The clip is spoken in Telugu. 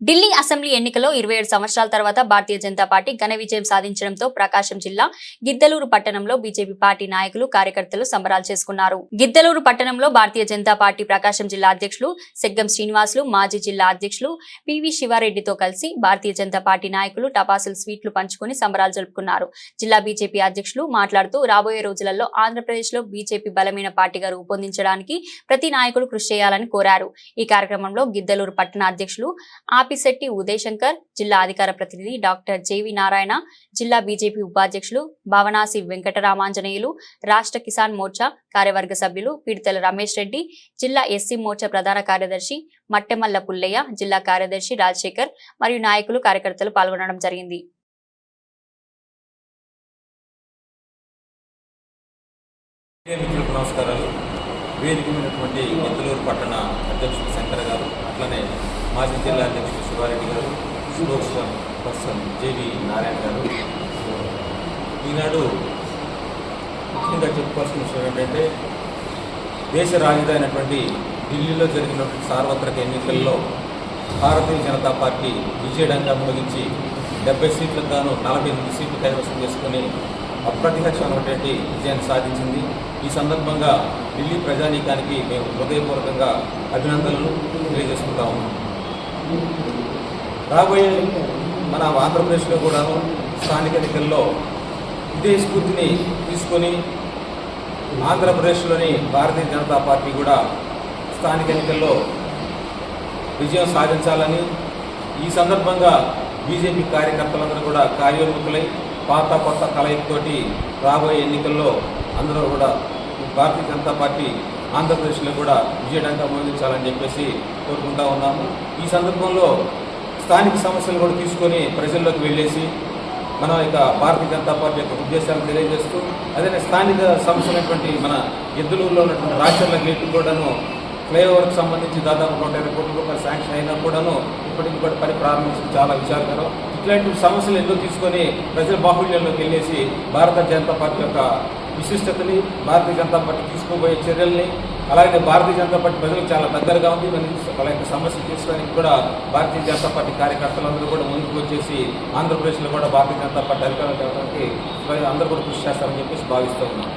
ఢిల్లీ అసెంబ్లీ ఎన్నికల్లో ఇరవై ఏడు సంవత్సరాల తర్వాత భారతీయ జనతా పార్టీ ఘన విజయం సాధించడంతో ప్రకాశం జిల్లా గిద్దలూరు పట్టణంలో బీజేపీ పార్టీ నాయకులు కార్యకర్తలు సంబరాలు చేసుకున్నారు. గిద్దలూరు పట్టణంలో భారతీయ జనతా పార్టీ ప్రకాశం జిల్లా అధ్యక్షులు సెగ్గం శ్రీనివాసులు మాజీ జిల్లా అధ్యక్షులు పివి శివారెడ్డితో కలిసి భారతీయ జనతా పార్టీ నాయకులు టపాసులు స్వీట్లు పంచుకుని సంబరాలు జరుపుకున్నారు. జిల్లా బీజేపీ అధ్యక్షులు మాట్లాడుతూ రాబోయే రోజులలో ఆంధ్రప్రదేశ్లో బీజేపీ బలమైన పార్టీగా రూపొందించడానికి ప్రతి నాయకుడు కృషి చేయాలని కోరారు. ఈ కార్యక్రమంలో గిద్దలూరు పట్టణ అధ్యక్షులు కాపిశెట్టి ఉదయశంకర్ జిల్లా అధికార ప్రతినిధి డాక్టర్ జేవి నారాయణ జిల్లా బీజేపీ ఉపాధ్యక్షులు భవనాసి వెంకటరామాంజనేయులు రాష్ట్ర కిసాన్ మోర్చా కార్యవర్గ సభ్యులు పిడితల రమేష్ రెడ్డి జిల్లా ఎస్సీ మోర్చా ప్రధాన కార్యదర్శి మట్టెమల్ల పుల్లయ్య జిల్లా కార్యదర్శి రాజశేఖర్ మరియు నాయకులు కార్యకర్తలు పాల్గొనడం జరిగింది. నమస్కారాలు. వేదిక ఉన్నటువంటి పట్టణ అధ్యక్షుడు శంకర్ గారు అట్లనే మాజీ జిల్లా అధ్యక్షుడు శివారెడ్డి గారు స్పోక్స్ పర్సన్ జేవి నారాయణ గారు. ఈనాడు ముఖ్యంగా చెప్పుకోవాల్సిన విషయం ఏంటంటే దేశ రాజధాని అయినటువంటి ఢిల్లీలో జరిగినటువంటి సార్వత్రిక ఎన్నికల్లో భారతీయ జనతా పార్టీ విజయడంగా ముగించి డెబ్బై సీట్లకు గాను నలభై ఎనిమిది సీట్లు కైవసం చేసుకుని అప్రతిహక్షమైనటువంటి విజయాన్ని సాధించింది. ఈ సందర్భంగా ఢిల్లీ ప్రజానీకానికి మేము హృదయపూర్వకంగా అభినందనలు తెలియజేసుకుంటా ఉన్నాం. రాబోయే మన ఆంధ్రప్రదేశ్లో కూడాను స్థానిక ఎన్నికల్లో ఇదే స్ఫూర్తిని తీసుకొని ఆంధ్రప్రదేశ్లోని భారతీయ జనతా పార్టీ కూడా స్థానిక ఎన్నికల్లో విజయం సాధించాలని ఈ సందర్భంగా బీజేపీ కార్యకర్తలందరూ కూడా కార్యోన్ముఖులై పాత కొత్త కలయికతోటి రాబోయే ఎన్నికల్లో అందరూ కూడా భారతీయ జనతా పార్టీ ఆంధ్రప్రదేశ్లో కూడా విజయడంగా మోగించాలని చెప్పేసి కోరుకుంటా ఉన్నాము. ఈ సందర్భంలో స్థానిక సమస్యలు కూడా తీసుకొని ప్రజల్లోకి వెళ్ళేసి మన యొక్క భారతీయ జనతా పార్టీ యొక్క ఉద్దేశాలను తెలియజేస్తూ అదే స్థానిక సమస్యలైనటువంటి మన ఎద్దులూరులో ఉన్నటువంటి రాచర్ల గేట్లు కూడాను ఫ్లైఓవర్కి సంబంధించి దాదాపు నూట ఇరవై కోట్ల రూపాయలు శాంక్షన్ అయినా కూడాను ఇప్పటికి కూడా పని ప్రారంభించడం చాలా విచారకరం. ఇట్లాంటి సమస్యలు ఎన్నో తీసుకొని ప్రజల బాహుళ్యంలోకి వెళ్ళేసి భారత జనతా పార్టీ యొక్క విశిష్టతని భారతీయ జనతా పార్టీ తీసుకోబోయే చర్యల్ని అలాగే భారతీయ జనతా పార్టీ ప్రజలకు చాలా దగ్గరగా ఉంది. వాళ్ళ యొక్క సమస్యలు తీసుకోవడానికి కూడా భారతీయ జనతా పార్టీ కార్యకర్తలందరూ కూడా ముందుకు వచ్చేసి ఆంధ్రప్రదేశ్లో కూడా భారతీయ జనతా పార్టీ అధికారంలోకి వెళ్ళడానికి అందరూ కూడా కృషి చేస్తారని చెప్పేసి భావిస్తూ ఉన్నాం.